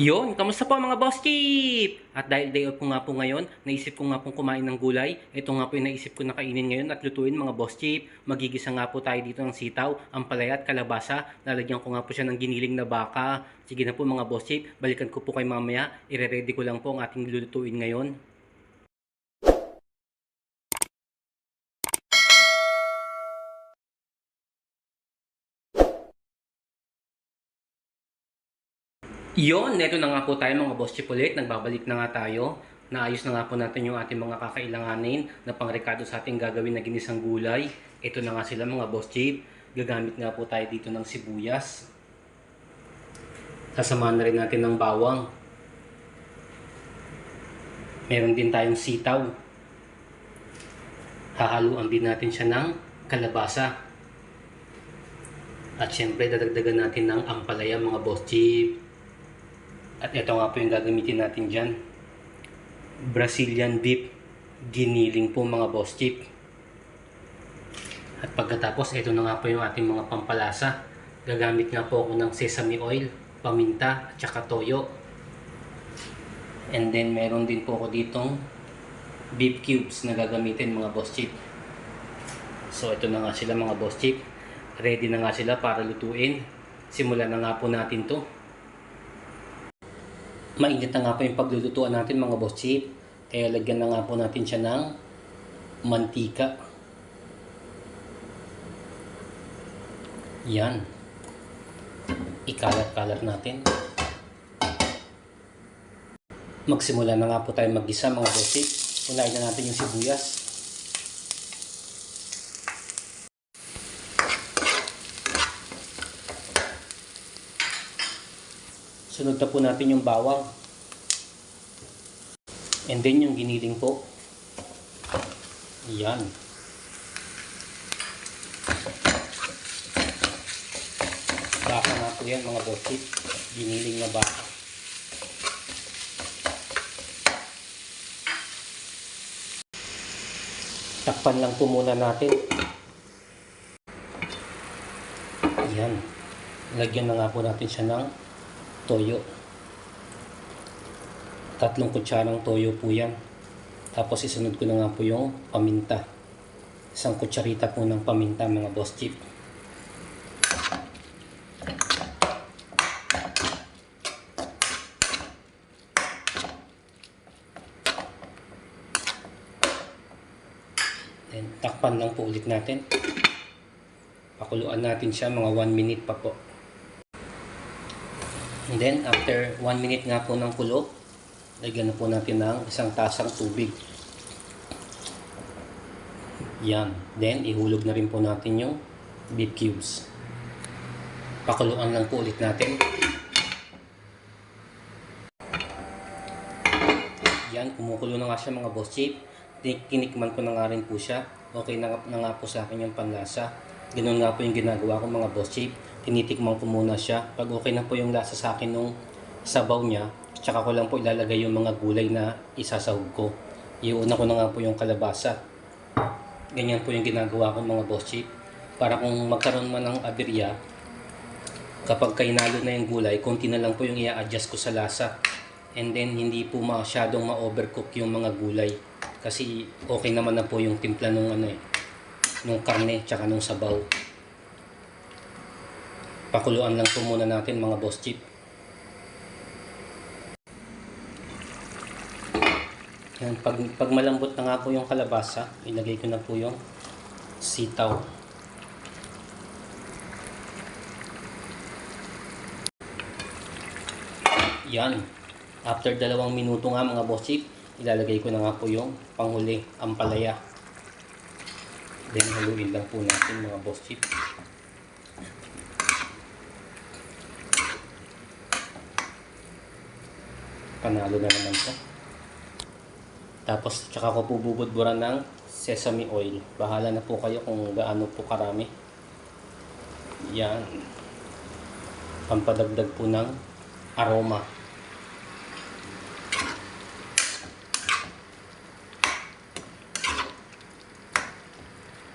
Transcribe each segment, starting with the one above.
Yon, kamusta po mga boss chip? At dahil day off ko nga po ngayon, naisip ko nga pong kumain ng gulay. Ito nga po yung naisip ko na kainin ngayon at lutuin mga boss chip. Magigisa nga po tayo dito ng sitaw, ampalaya at kalabasa. Lalagyan ko nga po siya ng giniling na baka. Sige na po mga boss chip, balikan ko po kay mamaya. Ire-ready ko lang po ang ating lulutuin ngayon. Yon, neto na nga po tayo mga boss chip ulit. Nagbabalik na nga tayo. Naayos na nga po natin yung ating mga kakailanganin na pangrekado sa ating gagawin na ginisang gulay. Ito na nga sila mga boss chip. Gagamit nga po tayo dito ng sibuyas. Sasamahan na rin natin ng bawang. Meron din tayong sitaw. Hahaluan din natin siya ng kalabasa. At syempre, dadagdagan natin ng ampalaya mga boss chip. At ito nga po yung gagamitin natin dyan. Brazilian beef giniling po mga boss chip. At pagkatapos, ito na nga po yung ating mga pampalasa. Gagamit nga po ako ng sesame oil, paminta, at saka toyo. And then meron din po ako ditong beef cubes na gagamitin mga boss chip. So ito na nga sila mga boss chip. Ready na nga sila para lutuin. Simulan na nga po natin to. Mainit na nga po yung paglulutuan natin mga boss chip. Kaya lagyan na nga po natin siya ng mantika. Yan. Ikalat-kalat natin. Magsimula na nga po tayo mag-gisa mga boss chip. Unahin na natin yung sibuyas. Sunod na po natin yung bawang. And then yung giniling po. Yan. Baka nga po yan mga bosit. Giniling na baka. Takpan lang po muna natin. Yan. Lagyan na nga po natin siya ng toyo. Tatlong kutsarang toyo po yan. Tapos isunod ko na nga po yung paminta. Isang kutsarita po ng paminta mga boss chip. Then, takpan lang po ulit natin. Pakuluan natin siya mga 1 minute pa po. And then, after 1 minute nga po ng kulo, lagyan na po natin ng isang tasang tubig. Yan. Then, ihulog na rin po natin yung beef cubes. Pakuluan lang po ulit natin. Yan, kumukulo na nga siya mga boss chip. Tinikman ko na nga rin po siya. Okay na, na nga po sa akin yung panlasa. Ganun nga po yung ginagawa ko mga boss chip tinitikman ko muna siya. Pag okay na po yung lasa sa akin nung sabaw niya, tsaka ko lang po ilalagay yung mga gulay na isasahog ko. Iuna ko na nga po yung kalabasa. Ganyan po yung ginagawa ko mga boss chip. Para kung magkaroon man ng aberya, kapag kainalo na yung gulay, konti na lang po yung i-adjust ko sa lasa. And then, hindi po masyadong ma-overcook yung mga gulay. Kasi okay naman na po yung timpla nung ano eh, nung karne, tsaka nung sabaw pakuluan lang po muna natin mga boss chip yan, pag, pag malambot na nga po yung kalabasa ilagay ko na po yung sitaw. Yan. After dalawang minuto nga mga boss chip ilalagay ko na nga po yung panghuli ampalaya. Then haluin lang po natin mga boss chip panalo na naman to tapos tsaka ko po bubudburan ng sesame oil. Bahala na po kayo kung gaano po karami. Yan. Pampadagdag po ng aroma.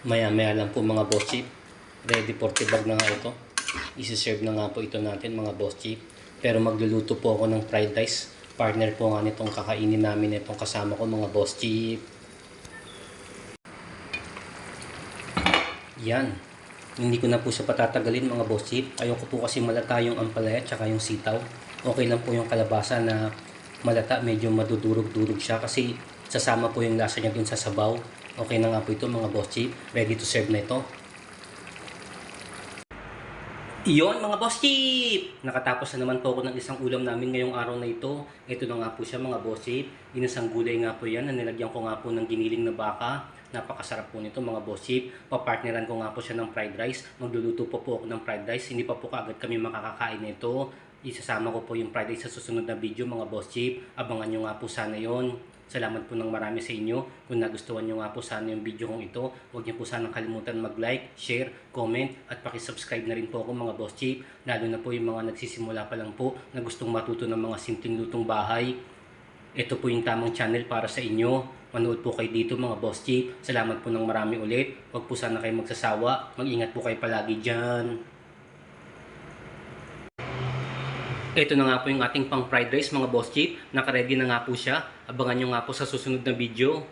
Maya maya lang po mga boss chip ready for tibag na nga ito. Isi-serve na nga po ito natin mga boss chip Pero magluluto po ako ng fried rice. Partner po nga nitong kakainin namin itong kasama ko mga boss chief. Yan. Hindi ko na po siya patatagalin mga boss chief. Ayoko po kasi malata yung ampalaya at saka yung sitaw. Okay lang po yung kalabasa na malata. Medyo madudurog-durog siya kasi sasama po yung lasa niya dun sa sabaw. Okay na nga po ito mga boss chief. Ready to serve na ito. Iyon mga boss chief! Nakatapos na naman po ako ng isang ulam namin ngayong araw na ito. Ito na nga po siya mga boss chief. Inasang gulay nga po yan na nilagyan ko nga po ng giniling na baka. Napakasarap po nito mga boss chief. Papartneran ko nga po siya ng fried rice. Magluluto po po ako ng fried rice. Hindi pa po kaagad kami makakakain nito. Isasama ko po yung fried rice sa susunod na video mga boss chief. Abangan nyo nga po sana yon. Salamat po ng marami sa inyo. Kung nagustuhan nyo nga po sana yung video kong ito, huwag niyo po sanang kalimutan mag-like, share, comment, at pakisubscribe na rin po ako mga boss chief. Lalo na po yung mga nagsisimula pa lang po na gustong matuto ng mga simpleng lutong bahay. Ito po yung tamang channel para sa inyo. Manood po kayo dito mga boss chief. Salamat po ng marami ulit. Huwag po sana kayo magsasawa. Mag-ingat po kayo palagi dyan. Ito na nga po yung ating pang fried rice mga boss chief. Nakaready na nga po siya. Abangan nyo nga po sa susunod na video.